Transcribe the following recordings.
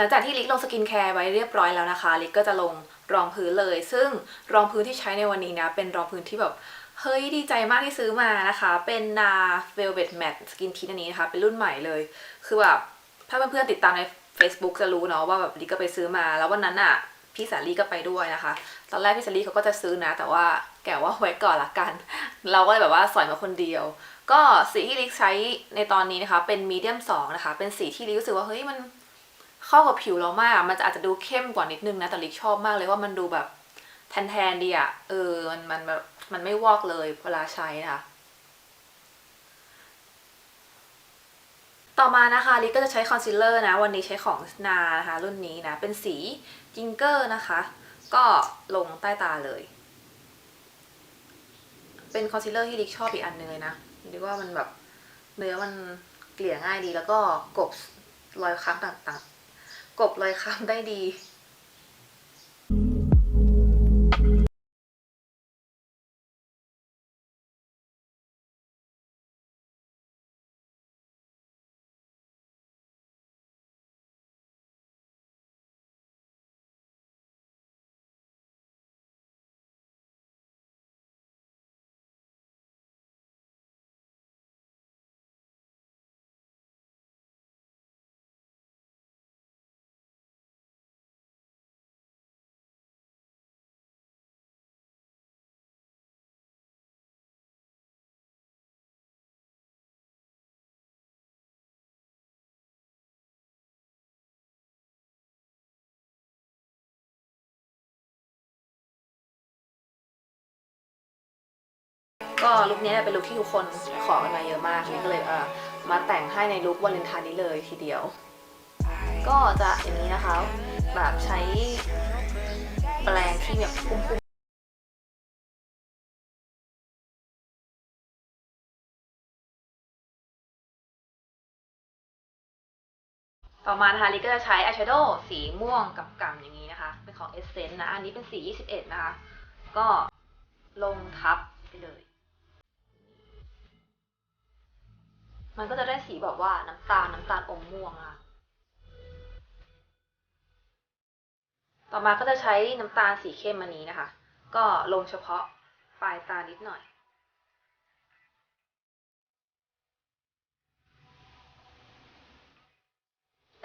ลังจากที่ลิกลงสกินแคร์ไว้เรียบร้อยแล้วนะคะ ลิกก็จะลงรองพื้นเลย ซึ่งรองพื้นที่ใช้ในวันนี้นะ เป็นรองพื้นที่แบบเฮ้ยดีใจมากที่ซื้อมานะคะ เป็นนา Velvet Matte Skin Tint อันนี้นะคะ เป็นรุ่นใหม่เลย คือแบบถ้าเพื่อนๆติดตามใน Facebook จะรู้เนาะว่าแบบลิกก็ไปซื้อมา แล้ววันนั้นอะพี่สาลีก็ไปด้วยนะคะ ตอนแรกพี่สาลีเขาก็จะซื้อนะ แต่ว่าแกว่าไว้ก่อนละกัน เราก็เลยแบบว่าสอยมาคนเดียว ก็สีที่ลิกใช้ในตอนนี้นะคะ เป็นมีเดียมสองนะคะ เป็นสีที่ลิกรู้สึกว่าเฮ้ยมัน เข้ากับผิวเรามาก มันจะอาจจะดูเข้มกว่านิดนึงนะ แต่ลิกชอบมากเลยว่ามันดูแบบแทนๆดีอะเออ มันมันแบบมันไม่วอกเลยเวลาใช้นะคะต่อมานะคะลิกก็จะใช้คอนซีลเลอร์นะ วันนี้ใช้ของนานะคะ รุ่นนี้นะ เป็นสีจิงเกอร์นะคะ ก็ลงใต้ตาเลย เป็นคอนซีลเลอร์ที่ลิกชอบอีกอันนึงเลยนะลิกว่ามันแบบเนื้อมันเกลี่ยง่ายดีแล้วก็กบรอยค้ำต่าง กบลอยค้ำได้ดี ก็ลุคนี้เป็นลุคที่ทุกคนขอกันมาเยอะมากนี่ก็เลยเออมาแต่งให้ในลุควาเลนไทน์นี้เลยทีเดียว ก็จะอย่างนี้นะคะ แบบใช้แปรงที่แบบคุ้มต่อมานะคะลิก็จะใช้อายแชโดว์สีม่วงกับกำอย่างนี้นะคะ เป็นของ Essence นะ อันนี้เป็นสี 21 นะคะ ก็ลงทับไปเลย มันก็จะได้สีแบบว่าน้ำตาลน้ำตาลอมม่วงนะคะต่อมาก็จะใช้น้ำตาลสีเข้มอันนี้นะคะ ก็ลงเฉพาะปลายตานิดหน่อย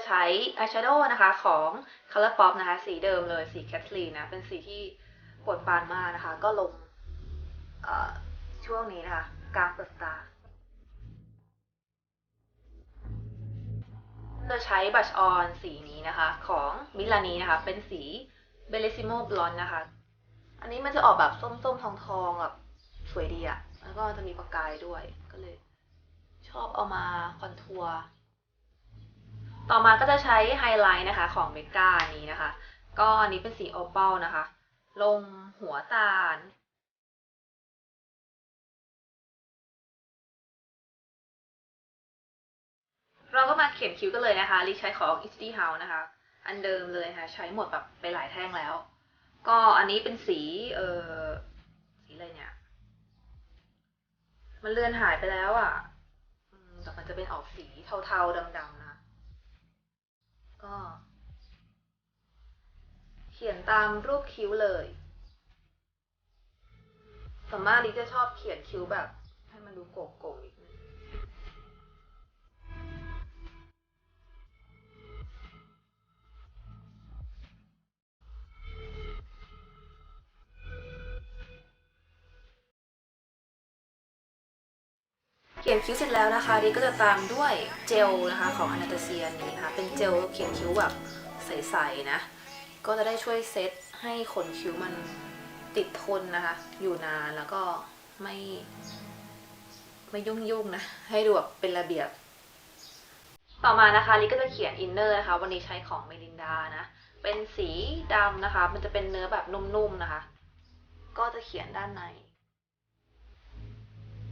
ใช้อายแชโดว์นะคะของ Color Pop นะคะ สีเดิมเลยสีแคทลีนนะเป็นสีที่ปรดปานมากนะคะ ก็ลงช่วงนี้นะคะ กลางเปลือกตา จะใช้บัชออนสีนี้นะคะ ของมิลานีนะคะ เป็นสีเบลซิโมบลอนนะคะ อันนี้มันจะออกแบบส้มๆ ทองๆแบบสวยดีอะแล้วก็จะมีประกายด้วยก็เลย ชอบเอามาคอนทัวร์ต่อมาก็จะใช้ไฮไลท์นะคะ ของเมกานนี้นะคะ ก็อันนี้เป็นสีโอเปลนะคะ ลงหัวตาล เราก็มาเขียนคิ้วกันเลยนะคะลิใช้ของ i s t y House นะคะ อันเดิมเลยค่ะ ใช้หมดแบบไปหลายแท่งแล้ว ก็อันนี้เป็นสี เออสีอะไรเนี่ย มันเลือนหายไปแล้วอะ่ะแต่มันจะเป็นออกสีเทาๆดำๆนะ ก็ เขียนตามรูปคิ้วเลยส่วนมากลิจะชอบเขียนคิ้วแบบ ให้มันดูโก่งๆนิด ขียนคิ้วเสร็จแล้วนะคะดิก็จะตามด้วยเจลนะคะของอนาตาเซียนี้นะคะ เป็นเจลเขียนคิ้วแบบใสๆนะ ก็จะได้ช่วยเซตให้ขนคิ้วมันติดทนนะคะ อยู่นานแล้วก็ไม่ ไม่ยุ่งๆนะ ให้ดูแบบเป็นระเบียบ ต่อมานะคะลิก็จะเขียนอินเนอร์นะคะ วันนี้ใช้ของเมลินดานะ เป็นสีดำนะคะ มันจะเป็นเนื้อแบบนุ่มๆนะคะ ก็จะเขียนด้านใน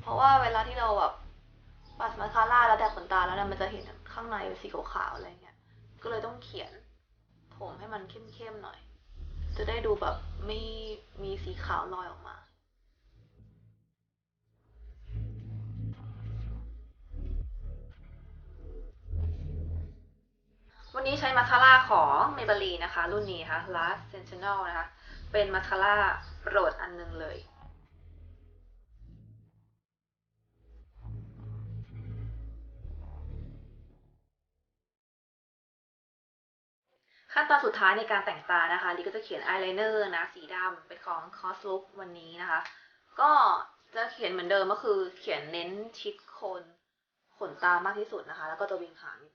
เพราะว่าเวลาที่เราแบบ ปัดมาคาร่าแล้วแดกขนตาแล้วเนี่ยมันจะเห็นข้างในเป็นสีขาวๆอะไรเงี้ย ก็เลยต้องเขียนผมให้มันเข้มๆหน่อย จะได้ดูแบบไม่มีสีขาวลอยออกมาวันนี้ใช้มาสคาร่าของ Maybelline นะคะ รุ่นนี้นะคะ Last Sentinel นะคะ เป็นมาสคาร่าโปรดอันหนึงเลย ขั้นตอนสุดท้ายในการแต่งตานะคะลิก็จะเขียนอายไลเนอร์นะสีดำเป็นของ Cos Look วันนี้นะคะ ก็จะเขียนเหมือนเดิมก็คือเขียนเน้นชิดโคนขนตามากที่สุดนะคะ แล้วก็จะวิงหางนิด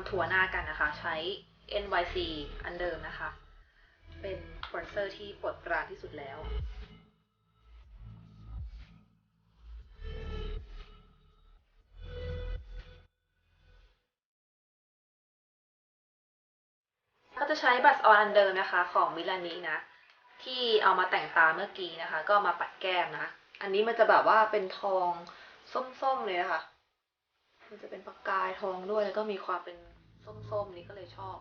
นึงคอนทัวร์หน้ากันนะคะ ใช้ NYC อันเดิมนะคะ เป็นสปอนเซอร์ที่ปรดปรานที่สุดแล้วก็จะใช้บัสออนอันเดิมนะคะ ของมิลานีนะ ที่เอามาแต่งตาเมื่อกี้นะคะ ก็มาปัดแก้มนะ อันนี้มันจะแบบว่าเป็นทองส้มๆเลยนะคะ มันจะเป็นประกายทองด้วยแล้วก็มีความเป็น ส้มๆ นี่ก็เลยชอบ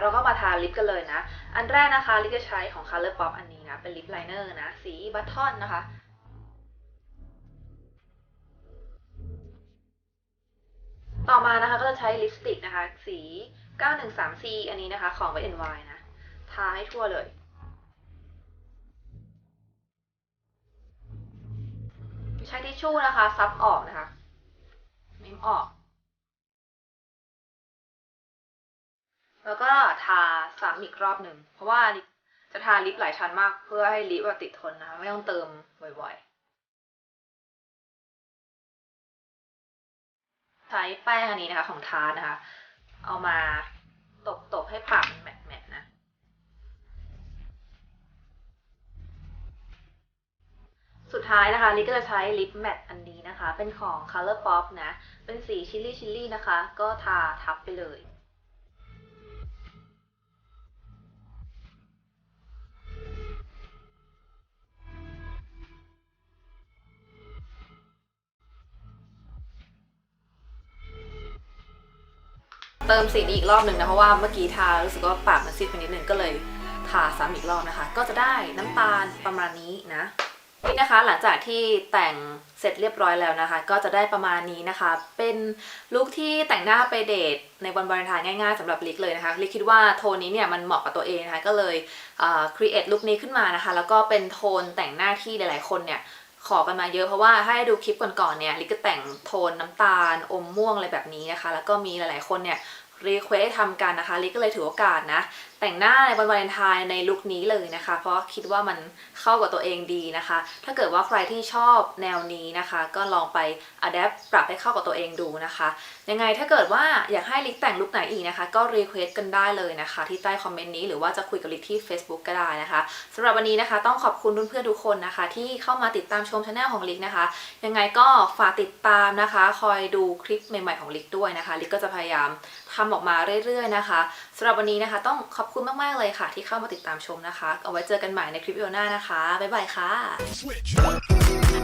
เราก็มาทาลิปกันเลยนะ อันแรกนะคะลิปจะใช้ของ Color Pop อันนี้นะ เป็นลิปไลเนอร์นะ สีบัตทอนนะคะต่อมานะคะก็จะใช้ลิปสติกนะคะ สี 913C อันนี้นะคะ ของ Wet n y นะ ทาให้ทั่วเลย ใช้ทิชชู่นะคะ ซับออกนะคะ ออก แล้วก็ทาซ้ำอีกรอบหนึ่ง เพราะว่าจะทาลิปหลายชั้นมากเพื่อให้ลิปติดทนนะคะไม่ต้องเติมบ่อยๆ ใช้แป้งอันนี้นะคะของทาร์นะคะ เอามาตบๆให้ปากมันแมทๆนะ สุดท้ายนะคะลิก็จะใช้ลิปแมทอันนี้นะคะ เป็นของ Color Pop นะ เป็นสีชิลลี่ชิลลี่นะคะ ก็ทาทับไปเลยเติมสีนี้อีกรอบหนึ่งนะ เพราะว่าเมื่อกี้ทารู้สึกว่าปากมันซีดไปนิดนึงก็เลยทาซ้ำอีกรอบนะคะ ก็จะได้น้ำตาลประมาณนี้นะ นี่นะคะหลังจากที่แต่งเสร็จเรียบร้อยแล้วนะคะ ก็จะได้ประมาณนี้นะคะ เป็นลุคที่แต่งหน้าไปเดทในวันวาเลนไทน์ง่ายๆสำหรับลิกเลยนะคะลิกคิดว่าโทนนี้เนี่ยมันเหมาะกับตัวเองนะคะก็เลยครีเอทลุคนี้ขึ้นมานะคะ แล้วก็เป็นโทนแต่งหน้าที่หลายๆคนเนี่ยขอกันมาเยอะเพราะว่าให้ดูคลิปก่อนๆเนี่ยลิกก็แต่งโทนน้ำตาลอมม่วงอะไรแบบนี้นะคะ แล้วก็มีหลายๆคนเนี่ยรีเควสให้ทำกันนะคะลิกก็เลยถือโอกาสนะแต่งหน้าในวันวาเลนไทน์ในลุคนี้เลยนะคะ เพราะคิดว่ามันเข้ากับตัวเองดีนะคะ ถ้าเกิดว่าใครที่ชอบแนวนี้นะคะ ก็ลองไปอัดแอปปรับให้เข้ากับตัวเองดูนะคะ ยังไงถ้าเกิดว่าอยากให้ลิกแต่งลุคไหนอีกนะคะ ก็รีเควสกันได้เลยนะคะ ที่ใต้คอมเมนต์นี้หรือว่าจะคุยกับลิกที่ Facebook ก็ได้นะคะสำหรับวันนี้นะคะ ต้องขอบคุณเพื่อนๆทุกคนนะคะ ที่เข้ามาติดตามชมช anel ของลิกนะคะ ยังไงก็ฝากติดตามนะคะ คอยดูคลิปใหม่ๆของลิกด้วยนะคะลิกก็จะพยายามทำออกมาเรื่อยๆนะคะสำหรับวันนี้นะคะ ต้องขอบคุณมากๆเลยค่ะ ที่เข้ามาติดตามชมนะคะ เอาไว้เจอกันใหม่ในคลิปวิดีโอหน้านะคะบ๊ายบายค่ะ